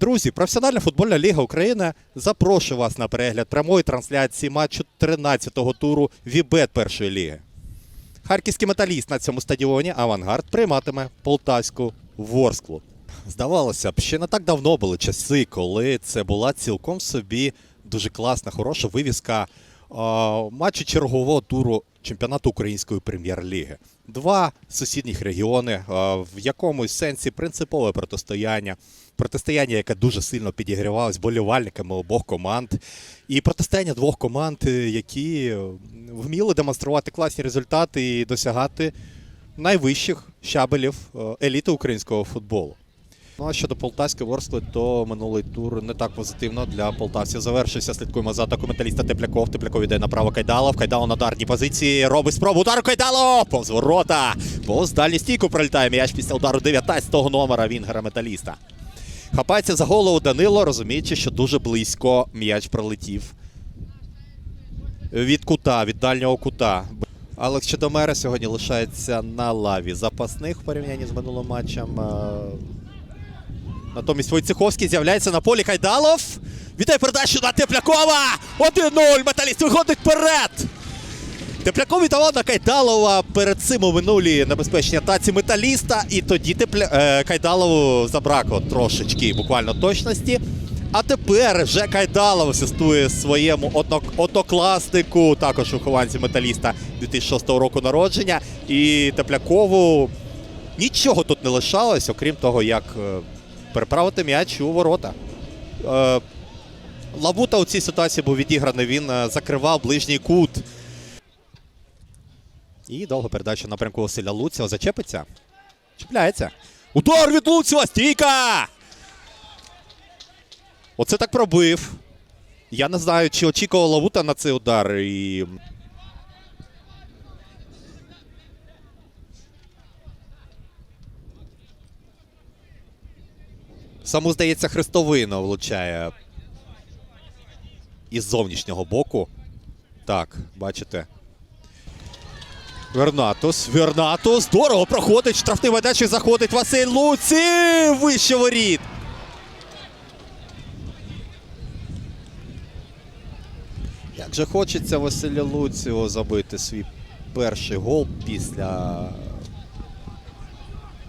Друзі, професіональна футбольна ліга України запрошує вас на перегляд прямої трансляції матчу 13-го туру Вібет першої ліги. Харківський металіст на цьому стадіоні Авангард прийматиме полтавську Ворсклу. Здавалося б, ще не так давно були часи, коли це була цілком собі дуже класна, хороша вивіска матчу чергового туру чемпіонату Української прем'єр-ліги. Два сусідніх регіони, в якомусь сенсі принципове протистояння. Протистояння, яке дуже сильно підігрівалось болівальниками обох команд. І протистояння двох команд, е, які вміли демонструвати класні результати і досягати найвищих щабелів е, еліти українського футболу. Ну а щодо полтавської ворскли, то минулий тур не так позитивно для полтавців завершився. Слідкуємо за атакою металіста Тепляков. Тепляков йде направо Кайдалов. Кайдалов на ударній позиції. Робить спробу. Удар Кайдалов! Повз ворота. Повз дальню стійку пролітає м'яч після удару 19-го номера Вінгера металіста. Хапається за голову Данило, розуміючи, що дуже близько м'яч пролетів. Від кута, від дальнього кута. Алекс Чедомера сьогодні лишається на лаві запасних в порівнянні з минулим матчем. Е, Натомість Войцеховський з'являється на полі Кайдалов. Вітає передачу на Теплякова! 1-0! Металіст виходить вперед! Тепляков віддавав на Кайдалова перед цим у минулій небезпечній атаці металіста. І тоді Тепля... е, Кайдалову забракло трошечки буквально точності. А тепер вже Кайдалов асистує своєму однок... однокласнику, також вихованцю металіста 2006 року народження. І Теплякову нічого тут не лишалось, окрім того, як е, переправити м'яч у ворота. Е, Лабута у цій ситуації був відіграний. Він е, закривав ближній кут. І довга передача напрямку Василя Луцього. Зачепиться. Чіпляється. Удар від Луцева! Стійка! Оце так пробив. Я не знаю, чи очікував Лавута на цей удар. І... Саму, здається, хрестовина влучає із зовнішнього боку. Так, бачите. Вернатус. Вернатус. Здорово проходить. Штрафний майданчик заходить. Василь Луці. Вище воріт. Як же хочеться Василю Луцію забити свій перший гол після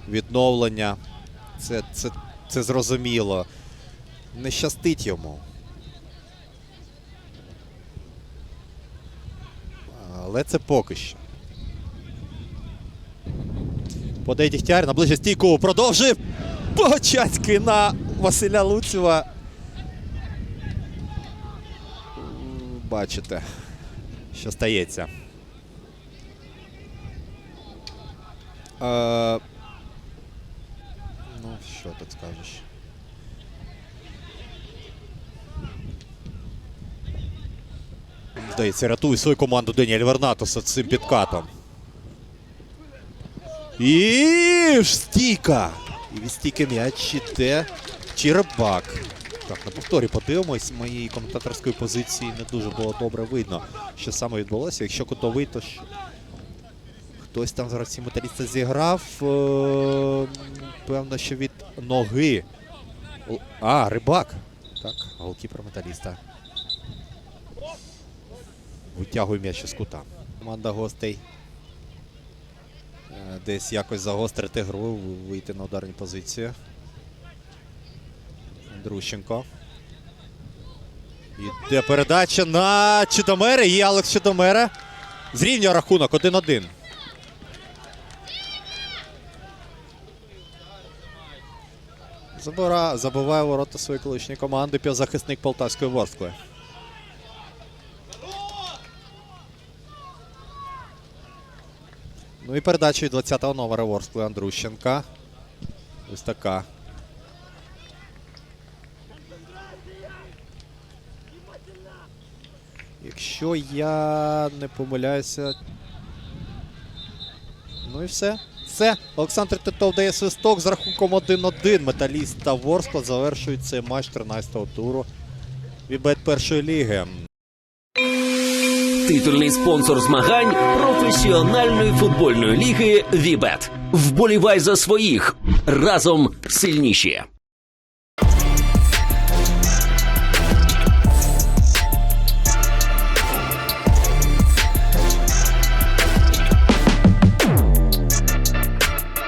відновлення. Це, це, це зрозуміло. Не щастить йому. Але це поки що. Подає Дігтяр на стійку. Продовжив. Богачацький на Василя Луцева. Бачите, що стається. Е, ну, що тут скажеш? Здається, рятує свою команду Деніель Вернатуса цим підкатом. І стійка! І від стійки м'яч іде Черебак. Так, на повторі подивимось. Моєї коментаторської позиції не дуже було добре видно, що саме відбулося. Якщо кутовий, то хтось там зараз ці металіста зіграв. Е, Певно, що від ноги. А, рибак. Так, голкіпер металіста. Витягує м'яч із кута. Команда гостей. Е, Десь якось загострити гру, вийти на ударні позиції. Друщенко. Іде передача на Чудомера. Є Алекс Чудомера. Зрівнює рахунок 1-1. Забира, забиває ворота своєї колишньої команди півзахисник Полтавської Ворскли. Ну і передача від 20-го номера Ворскли Андрущенка. Ось така. Якщо я не помиляюся. Ну і все. Все. Олександр Титов дає свисток з рахунком 1-1. Металіст та Ворскла завершують цей матч 13-го туру. Вібет першої ліги. Титульний спонсор змагань професіональної футбольної ліги Вібет. Вболівай за своїх разом сильніші.